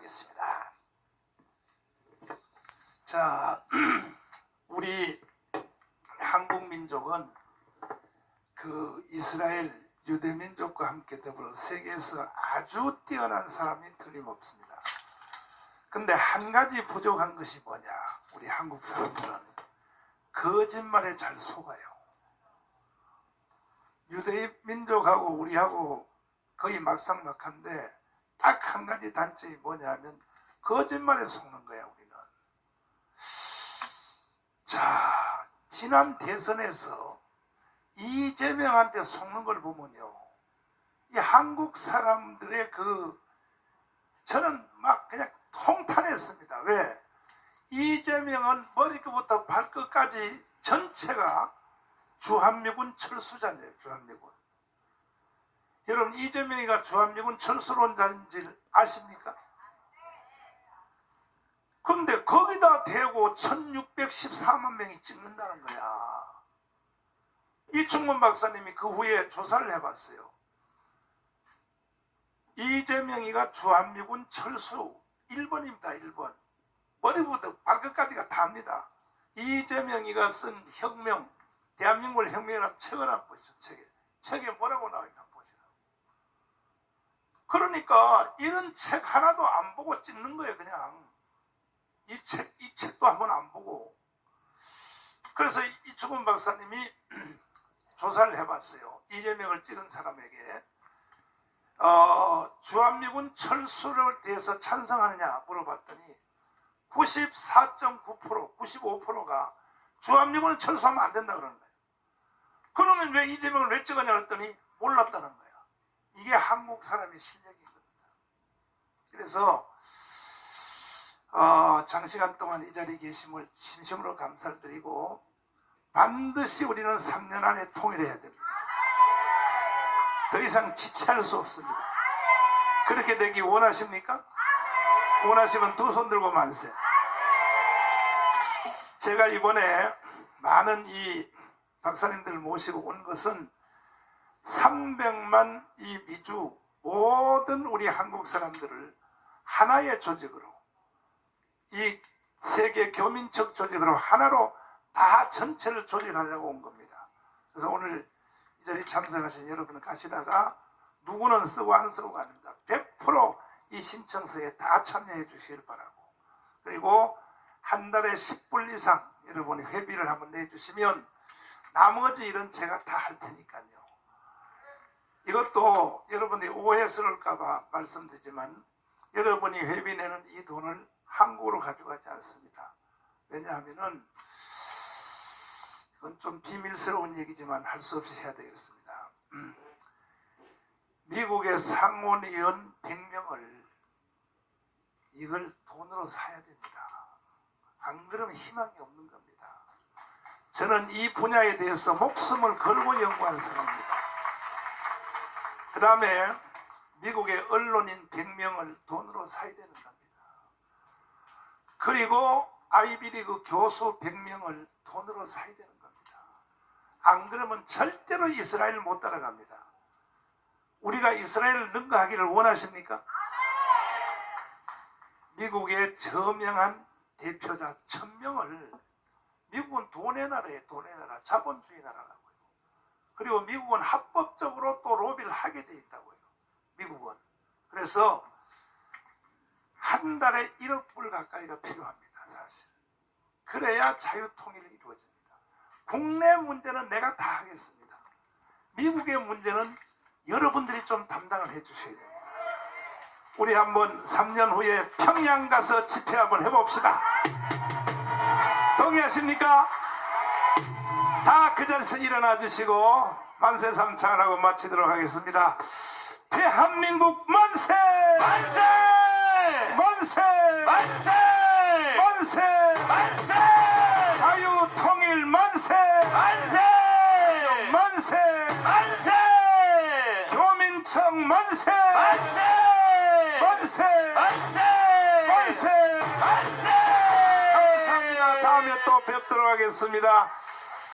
하겠습니다. 자, 우리 한국 민족은 그 이스라엘 유대 민족과 함께 더불어 세계에서 아주 뛰어난 사람이 틀림없습니다. 근데 한 가지 부족한 것이 뭐냐? 우리 한국 사람들은 거짓말에 잘 속아요. 유대 민족하고 우리하고 거의 막상막한데 딱 한 가지 단점이 뭐냐면 거짓말에 속는 거야 우리는. 자 지난 대선에서 이재명한테 속는 걸 보면요, 이 한국 사람들의 그 저는 막 그냥 통탄했습니다. 왜? 이재명은 머리끝부터 발끝까지 전체가 주한미군 철수자네요. 주한미군. 여러분 이재명이가 주한미군 철수론 자인지 아십니까? 근데 거기다 대고 1614만 명이 찍는다는 거야. 이충문 박사님이 그 후에 조사를 해봤어요. 이재명이가 주한미군 철수 1번입니다. 1번. 머리부터 발끝까지가 다합니다. 이재명이가 쓴 혁명, 대한민국을 혁명이라는 책을 한번 보시죠. 책에. 책에 뭐라고 나와 있나 보시죠. 그러니까 이런 책 하나도 안 보고 찍는 거예요. 그냥. 이 책, 이 책도 한번 안 보고. 그래서 이충문 박사님이 조사를 해봤어요. 이재명을 찍은 사람에게 어, 주한미군 철수를 대해서 찬성하느냐 물어봤더니 94.9% 95%가 주한미군은 철수하면 안 된다 그러는 거예요. 그러면 왜 이재명을 왜 찍었냐 그랬더니 몰랐다는 거야. 이게 한국 사람의 실력인 겁니다. 그래서 어, 장시간 동안 이 자리에 계심을 진심으로 감사를 드리고 반드시 우리는 3년 안에 통일해야 됩니다. 더 이상 지체할 수 없습니다. 그렇게 되기 원하십니까? 원하시면 두 손 들고 만세. 제가 이번에 많은 이 박사님들을 모시고 온 것은 300만 이 미주 모든 우리 한국 사람들을 하나의 조직으로 이 세계 교민척 조직으로 하나로 다 전체를 조직하려고 온 겁니다. 그래서 오늘 이 자리에 참석하신 여러분은 가시다가 누구는 쓰고 안 쓰고 가닙니다. 100%이 신청서에 다 참여해 주시길 바라고 그리고 한 달에 10불 이상 여러분이 회비를 한번 내주시면 나머지 일은 제가 다 할 테니까요. 이것도 여러분이 오해스러울까봐 말씀드리지만 여러분이 회비 내는 이 돈을 한국으로 가져가지 않습니다. 왜냐하면은 이건 좀 비밀스러운 얘기지만 할 수 없이 해야 되겠습니다. 음. 미국의 상원의원 100명을 이걸 돈으로 사야 됩니다. 안 그러면 희망이 없는 겁니다. 저는 이 분야에 대해서 목숨을 걸고 연구한 사람입니다. 그 다음에 미국의 언론인 100명을 돈으로 사야 되는 겁니다. 그리고 아이비리그 교수 100명을 돈으로 사야 되는 겁니다. 안 그러면 절대로 이스라엘 못 따라갑니다. 우리가 이스라엘을 능가하기를 원하십니까? 미국의 저명한 대표자 천명을 미국은 돈의 나라에 돈의 나라, 자본주의 나라라고요. 그리고 미국은 합법적으로 또 로비를 하게 돼 있다고요. 미국은. 그래서 한 달에 1억 불 가까이가 필요합니다. 사실. 그래야 자유통일이 이루어집니다. 국내 문제는 내가 다 하겠습니다. 미국의 문제는 여러분들이 좀 담당을 해 주셔야 됩니다. 우리 한번 3년 후에 평양 가서 집회 한번 해봅시다. 동의하십니까? 다그 자리에서 일어나 주시고 만세 삼창을 하고 마치도록 하겠습니다. 대한민국 만세! 만세! 만세! 만세! 만세! 만세! 자유 통일 만세! 만세! 만세! 만세! 교민청 만세! 만세! 만세! 만세! 만세! 만세! 감사합니다. 다음에 또 뵙도록 하겠습니다.